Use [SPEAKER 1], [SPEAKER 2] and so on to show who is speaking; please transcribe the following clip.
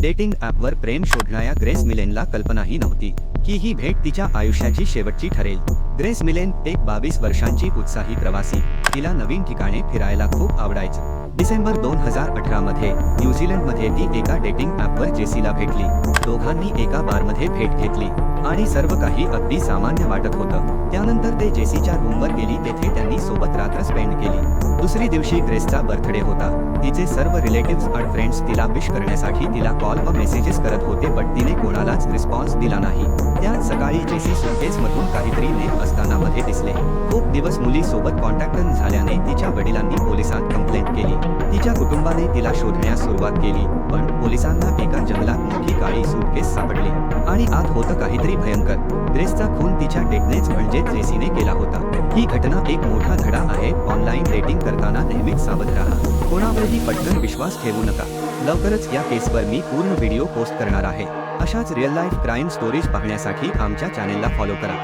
[SPEAKER 1] Dating ॲपवर प्रेम शोधणाऱ्या grace मिलेनला कल्पनाही नव्हती की ही भेट तिच्या आयुष्याची शेवटची ठरेल. ग्रेस मिलेन एक बावीस वर्षांची उत्साही प्रवासी. तिला नवीन ठिकाणे फिरायला खूप आवडायचं. डिसेंबर दोन हजार अठरा मध्ये न्यूझीलंडमध्ये ती एका डेटिंग ॲपवर जेसीला भेटली. दोघांनी एका बारमध्ये भेट घेतली आणि सर्व काही अगदी सामान्य वाटत होतं. त्यानंतर ते जेसीच्या रूमवर गेली तेथे त्यांनी सोबत रात्र स्पेंड केली. दुसरी दिवशी ग्रेसचा बर्थडे होता. तिचे सर्व रिलेटिव्ह आणि फ्रेंड्स तिला विश करण्यासाठी तिला कॉल व मेसेजेस करत होते पण तिने कोणालाच रिस्पॉन्स दिला नाही. त्यात सकाळी जेसी सुटकेस मधून काहीतरी नेत असताना मध्ये दिसले. खूप दिवस मुलीसोबत कॉन्टॅक्ट झाल्याने तिच्या वडिलांनी पोलिसांत कंप्लेंट केली. कुटुंबाने तिला शोधण्यास सुरुवात केली पण पोलिसांना एका जंगलात मोठी काळी सूटकेस सापडली आणि आत होतं काहीतरी भयंकर. ग्रेसचा खून तिच्या टेकनेच म्हणजे जेसीने केला होता. ही घटना एक मोठा धडा आहे ऑनलाईन डेटिंग करताना नेहमीच सावध राहा. कोणावरही पटकन विश्वास ठेवू नका. लवकरच या केसवर मी पूर्ण व्हिडिओ पोस्ट करणार आहे. अशाच रिअल लाईफ क्राईम स्टोरीज पाहण्यासाठी आमच्या चॅनेलला फॉलो करा.